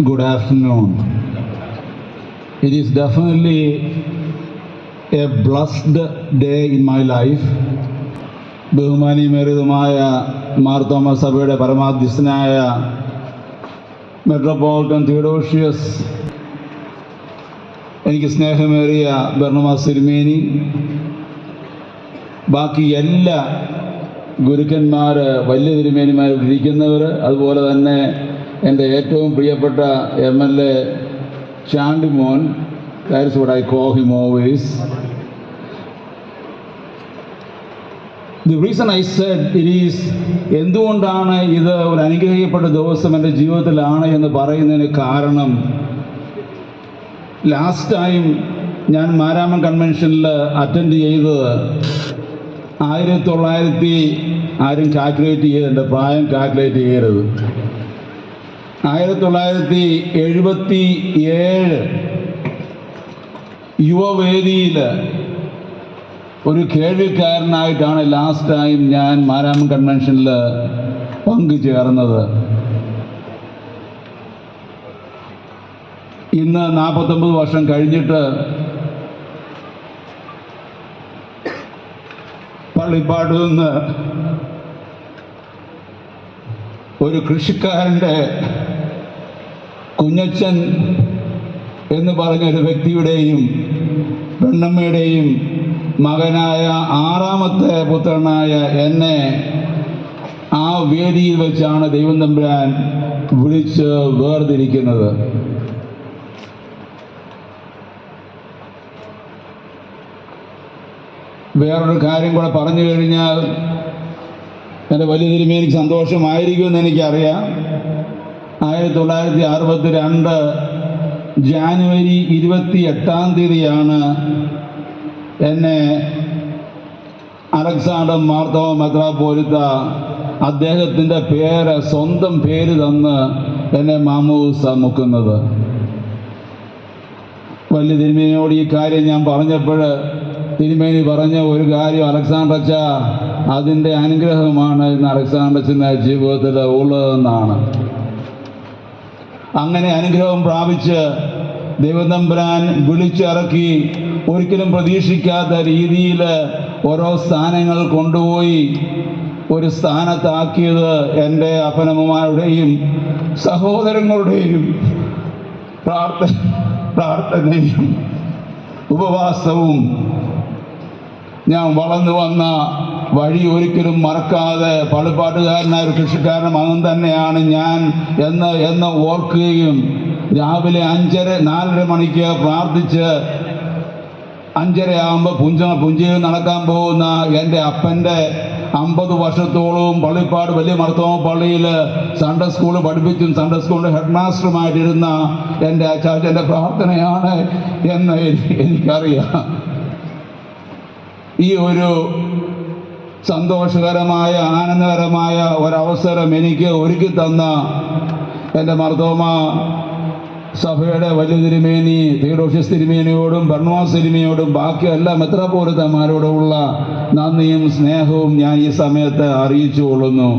good afternoon. It is definitely a blessed day in my life. ബഹുമാനിയമേറിയതുമായ Marthoma സഭയുടെ പരമാധ്യസ്ഥനായ metropolitan Theodosius എനിക്ക് സ്നേഹമേറിയ ബർണമാ സിരുമേനി ബാക്കി എല്ലാ ഗുരുക്കന്മാർ വലിയ തിരുമേനിമാർ ഇരിക്കുന്നവർ അതുപോലെ തന്നെ എന്റെ ഏറ്റവും പ്രിയപ്പെട്ട M L A Chandimon that's what I call him always the reason I said it is എന്തുകൊണ്ടാണ് ഇത് ഒരു അനുഗ്രഹിക്കപ്പെട്ട ദിവസം എന്റെ ജീവിതത്തിലാണ് എന്ന് പറയുന്നതിന് കാരണം ലാസ്റ്റ് ടൈം ഞാൻ മാരാമൻ കൺവെൻഷനിൽ അറ്റൻഡ് ചെയ്തത് ആയിരത്തി തൊള്ളായിരത്തി ആരും കാൽക്കുലേറ്റ് ചെയ്ത് എന്റെ പ്രായം കാൽക്കുലേറ്റ് ചെയ്യരുത്. ആയിരത്തി തൊള്ളായിരത്തി എഴുപത്തി ഏഴ് യുവവേദിയിൽ ഒരു കേൾവിക്കാരനായിട്ടാണ് ലാസ്റ്റ് ടൈം ഞാൻ മാരാമൻ കൺവെൻഷനിൽ പങ്കുചേർന്നത്. ഇന്ന് നാൽപ്പത്തൊമ്പത് വർഷം കഴിഞ്ഞിട്ട് പള്ളിപ്പാട് നിന്ന് ഒരു കൃഷിക്കാരന്റെ കുഞ്ഞച്ചൻ എന്ന് പറഞ്ഞ ഒരു വ്യക്തിയുടെയും പെണ്ണമ്മയുടെയും മകനായ ആറാമത്തെ പുത്രനായ എന്നെ ആ വേദിയിൽ വെച്ചാണ് ദൈവം തമ്പുരാൻ വിളിച്ച് വേർതിരിക്കുന്നത്. വേറൊരു കാര്യം കൂടെ പറഞ്ഞു കഴിഞ്ഞാൽ എന്റെ വലിയ തിരുമേനിക്ക് സന്തോഷമായിരിക്കുമെന്ന് എനിക്കറിയാം. ആയിരത്തി തൊള്ളായിരത്തി അറുപത്തി രണ്ട് ജാനുവരി ഇരുപത്തി എട്ടാം തീയതിയാണ് എന്നെ അലക്സാണ്ടർ മാർത്തവ മെത്രാപോലിത്ത അദ്ദേഹത്തിന്റെ പേര് സ്വന്തം പേര് തന്ന് എന്നെ മാമൂസ മുക്കുന്നത്. വലിയ തിരുമേനിയോട് ഈ കാര്യം ഞാൻ പറഞ്ഞപ്പോൾ തിരുമേനി പറഞ്ഞ ഒരു കാര്യം അലക്സാണ്ടർ അച്ഛ അതിന്റെ അനുഗ്രഹമാണ് ഇന്ന് അലക്സാണ്ടർ അച്ഛന്റെ ജീവിതത്തിൽ ഉള്ളതെന്നാണ്. അങ്ങനെ അനുഗ്രഹം പ്രാപിച്ച് ദൈവതമ്പുരാൻ വിളിച്ചിറക്കി ഒരിക്കലും പ്രതീക്ഷിക്കാത്ത രീതിയിൽ ഓരോ സ്ഥാനങ്ങൾ കൊണ്ടുപോയി ഒരു സ്ഥാനത്താക്കിയത് എന്റെ അപ്പനമ്മമാരുടെയും സഹോദരങ്ങളുടെയും പ്രാർത്ഥ പ്രാർത്ഥനയും ഉപവാസവും ഞാൻ വളർന്നു വന്ന വഴി ഒരിക്കലും മറക്കാതെ പാടുപാട്ടുകാരനായ ഒരു കൃഷിക്കാരൻ മകൻ തന്നെയാണ് ഞാൻ എന്ന് എന്ന് ഓർക്കുകയും രാവിലെ അഞ്ചര നാലര മണിക്ക് പ്രാർത്ഥിച്ച് അഞ്ചര ആകുമ്പോൾ പുഞ്ച പുഞ്ചയിൽ നടക്കാൻ പോകുന്ന എന്റെ അപ്പന്റെ അമ്പത് വർഷത്തോളവും പള്ളിപ്പാട് വലിയ മർത്തോമ പള്ളിയിൽ സൺഡേ സ്കൂൾ പഠിപ്പിച്ചും സൺഡേ സ്കൂളിന്റെ ഹെഡ് മാസ്റ്ററുമായിട്ടിരുന്ന എന്റെ അച്ചാച്ചന്റെ പ്രാർത്ഥനയാണ് എന്ന് എനി- എനിക്കറിയാം. ഈ ഒരു സന്തോഷകരമായ ആനന്ദകരമായ ഒരവസരം എനിക്ക് ഒരുക്കി തന്ന എന്റെ മർദ്ദോമ സഭയുടെ വലിയ തിരുമേനി തീഡോഷ്യസ് തിരുമേനിയോടും ബർണവാസ് തിരുമേനിയോടും ബാക്കി എല്ലാ മെത്രാപോലിത്തന്മാരോടുമുള്ള നന്ദിയും സ്നേഹവും ഞാൻ ഈ സമയത്ത് അറിയിച്ചു കൊള്ളുന്നു